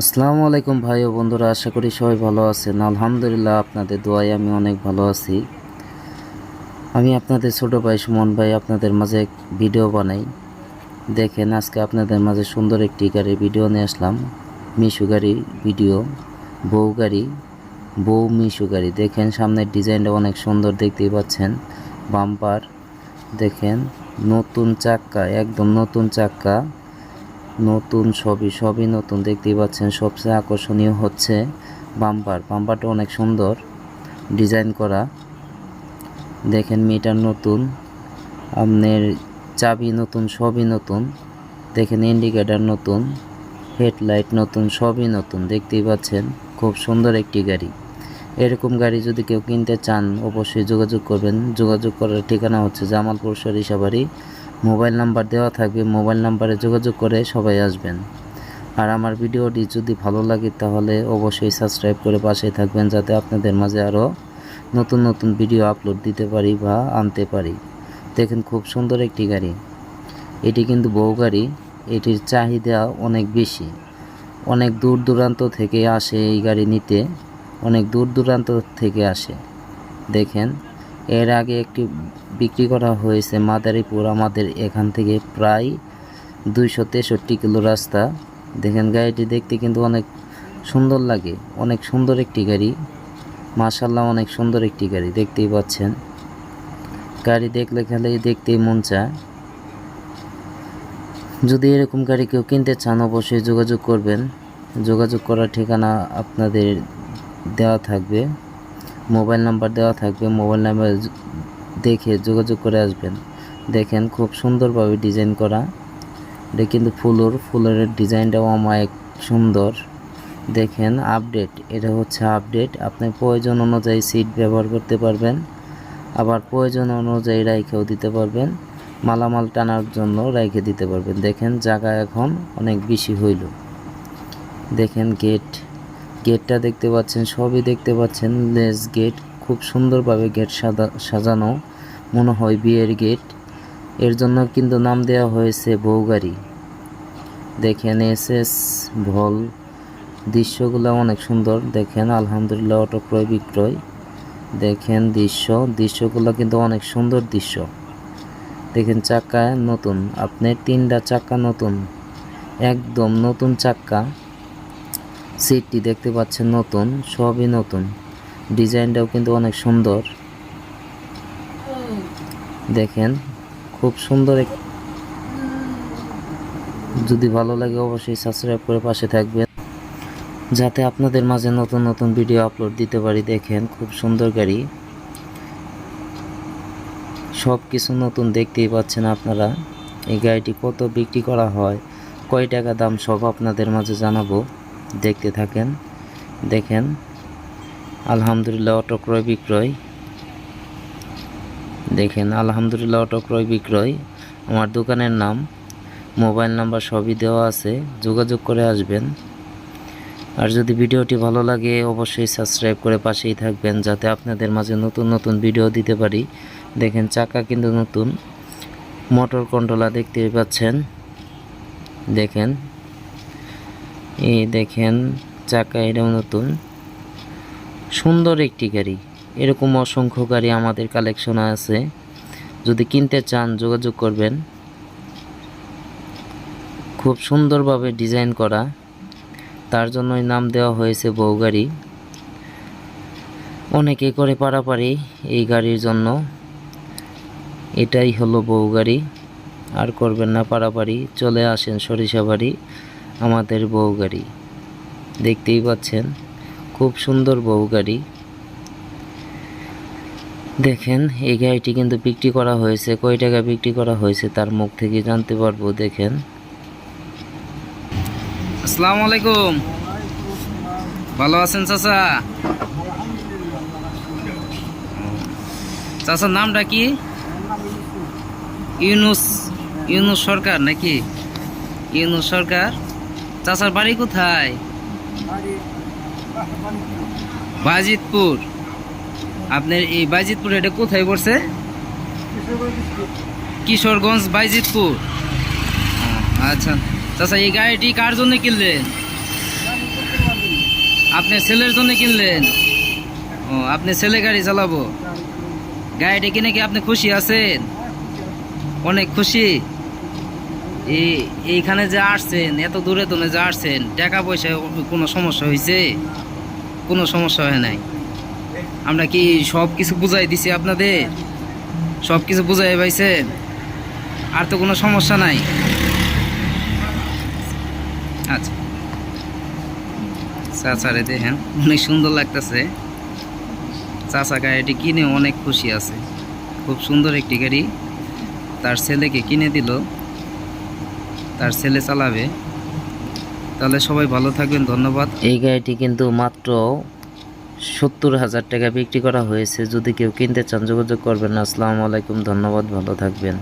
আসসালামু আলাইকুম ভাই ও বন্ধুরা, আশা করি সবাই ভালো আছেন। আলহামদুলিল্লাহ আপনাদের দোয়ায় আমি অনেক ভালো আছি। আমি আপনাদের ছোট ভাই সুমন ভাই আপনাদের মাঝে ভিডিও বানাই। দেখেন, আজকে আপনাদের মাঝে সুন্দর একটি গাড়ির ভিডিও নিয়ে আসলাম। মিশু গাড়ির ভিডিও, বউ গাড়ি, বউ মিশু গাড়ি। দেখেন, সামনের ডিজাইনটা অনেক সুন্দর দেখতেই পাচ্ছেন। বাম্পার, দেখেন, নতুন চাক্কা, একদম নতুন চাক্কা। নতুন, সবই সবই নতুন। দেখতেই পাচ্ছেন, সবচেয়ে আকর্ষণীয় হচ্ছে বাম্পার। বাম্পারটা অনেক সুন্দর ডিজাইন করা। দেখেন মিটার নতুন, আপনার চাবি নতুন, সবই নতুন। দেখেন ইন্ডিকেটার নতুন হেডলাইট নতুন, সবই নতুন। দেখতেই পাচ্ছেন, খুব সুন্দর একটি গাড়ি। এরকম গাড়ি যদি কেউ কিনতে চান, অবশ্যই যোগাযোগ করবেন। যোগাযোগ করার ঠিকানা হচ্ছে জামালপুর সরিষাবাড়ি মোবাইল নাম্বার দেওয়া থাকবে, মোবাইল নাম্বারে যোগাযোগ করে সবাই আসবেন। আর আমার ভিডিওটি যদি ভালো লাগে তাহলে অবশ্যই সাবস্ক্রাইব করে পাশে থাকবেন যাতে আপনাদের মাঝে আরও নতুন নতুন ভিডিও আপলোড দিতে পারি বা আনতে পারি। দেখেন খুব সুন্দর একটি গাড়ি। এটি কিন্তু বউ গাড়ি। এটির চাহিদা অনেক বেশি। অনেক দূর দূরান্ত থেকে আসে এই গাড়ি নিতে। অনেক দূর দূরান্ত থেকে আসে। দেখেন এর আগে একটি বিক্রি করা হয়েছে মাদারীপুর। আমাদের এখান থেকে প্রায় দুইশো তেষট্টি কিলো রাস্তা। দেখেন গাড়িটি দেখতে কিন্তু অনেক সুন্দর লাগে। অনেক সুন্দর একটি গাড়ি। মাশাল্লাহ অনেক সুন্দর একটি গাড়ি, দেখতেই পাচ্ছেন। গাড়ি দেখলে খালি দেখতেই মন চায়। যদি এরকম গাড়ি কেউ কিনতে চান, অবশ্যই যোগাযোগ করবেন। যোগাযোগ করার ঠিকানা আপনাদের দেওয়া থাকবে। মোবাইল নাম্বার দেওয়া থাকবে, মোবাইল নাম্বার দেখে যোগাযোগ করে আসবেন। দেখেন খুব সুন্দরভাবে ডিজাইন করা। এটা কিন্তু ফুলোর, ফুলের ডিজাইনটাও অমায়িক সুন্দর। দেখেন আপডেট, এটা হচ্ছে আপডেট। আপনি প্রয়োজন অনুযায়ী সিট ব্যবহার করতে পারবেন, আবার প্রয়োজন অনুযায়ী রাইখেও দিতে পারবেন। মালামাল টানার জন্য রাইখে দিতে পারবেন। দেখেন জায়গা এখন অনেক বেশি হইল। দেখেন গেট গেটটা দেখতে পাচ্ছেন, সবই দেখতে পাচ্ছেন। লেস গেট খুব সুন্দরভাবে গেট সাদা সাজানো, মনে হয় বিয়ের গেট। এর জন্য কিন্তু নাম দেওয়া হয়েছে বউগাড়ি। দেখেন, এস এস ভল। দৃশ্যগুলো অনেক সুন্দর। দেখেন, আলহামদুলিল্লাহ, অটো ক্রয়, বিক্রয়। দেখেন দৃশ্য। দৃশ্যগুলো কিন্তু অনেক সুন্দর দৃশ্য। দেখেন চাক্কা নতুন। আপনার তিনটা চাক্কা নতুন। একদম নতুন চাক্কা সিটটি দেখতে পাচ্ছেন নতুন, সবই নতুন। ডিজাইনটাও কিন্তু অনেক সুন্দর। দেখেন, খুব সুন্দর যদি ভালো লাগে অবশ্যই সাবস্ক্রাইব করে পাশে থাকবেন। যাতে আপনাদের মাঝে নতুন নতুন ভিডিও আপলোড দিতে পারি, দেখেন, খুব সুন্দর গাড়ি। সব কিছু নতুন দেখতেই পাচ্ছেন আপনারা। এই গাড়িটি কত বিক্রি করা হয়, কয় টাকা দাম সব আপনাদের মাঝে জানাব। দেখতে থাকেন, দেখেন। আলহামদুলিল্লাহ, অটো ক্রয়, বিক্রয়। দেখেন, আলহামদুলিল্লাহ, অটো ক্রয়, বিক্রয়। আমার দোকানের নাম, মোবাইল নাম্বার সবই দেওয়া আছে, যোগাযোগ করে আসবেন। আর যদি ভিডিওটি ভালো লাগে, অবশ্যই সাবস্ক্রাইব করে পাশেই থাকবেন, যাতে আপনাদের মাঝে নতুন নতুন ভিডিও দিতে পারি। দেখেন, চাকা কিন্তু নতুন। মোটর কন্ট্রোলার দেখতে পাচ্ছেন। দেখেন এই দেখেন, চাকা এটাও নতুন। সুন্দর একটি গাড়ি। এরকম অসংখ্য গাড়ি আমাদের কালেকশনে আছে। যদি কিনতে চান, যোগাযোগ করবেন। খুব সুন্দরভাবে ডিজাইন করা। তার জন্যই নাম দেওয়া হয়েছে বউ গাড়ি। অনেকে করে পারাপারি এই গাড়ির জন্য। এটাই হলো বউ গাড়ি। আর করবেন না পারাপারি। চলে আসেন সরিষাবাড়ি। আমাদের বউ গাড়ি। দেখতেই পাচ্ছেন, খুব সুন্দর বউ গাড়ি। দেখেন, এই গাড়িটি কিন্তু বিক্রি করা হয়েছে। কয় টাকা বিক্রি করা হয়েছে তার মুখ থেকে জানতে পারব, দেখেন। আসসালামু আলাইকুম। ভালো আছেন চাচা? চাচার নামটা কি? ইউনুস ইউনুস সরকার নাকি? ইউনুস সরকার? চাচার বাড়ি কোথায়? বাজিতপুর। আপনার এই বাইজিতপুর এটা কোথায় পড়ছে? কিশোরগঞ্জ বাইজিতপুর আচ্ছা। চাচা, এই গাড়িটি কার জন্য কিনলেন? আপনি ছেলের জন্য কিনলেন? ও আপনি ছেলে গাড়ি চালাবো। গাড়িটি কিনে কি আপনি খুশি আছেন? অনেক খুশি। এইখানে যে আসছেন, এত দূরে তো যে আসছেন, টাকা পয়সা কোনো সমস্যা হয়েছে কোনো সমস্যা হয় নাই। আমরা কি সব কিছু বুঝাই দিছি আপনাদের? সব কিছু বুঝাই পাইছেন? আর তো কোনো সমস্যা নাই। আচ্ছা। চাচারে দেখেন, অনেক সুন্দর লাগতেছে। চাচা গাড়িটি কিনে অনেক খুশি আছে। খুব সুন্দর একটি গাড়ি। তার ছেলেকে কিনে দিল। তার ছেলে চালাবে। তাহলে সবাই ভালো থাকবেন, ধন্যবাদ। এই গাড়িটি কিন্তু মাত্র সত্তর হাজার টাকা বিক্রি করা হয়েছে। যদি কেউ কিনতে চান, যোগাযোগ করবেন। আসসালামু আলাইকুম, ধন্যবাদ, ভালো থাকবেন।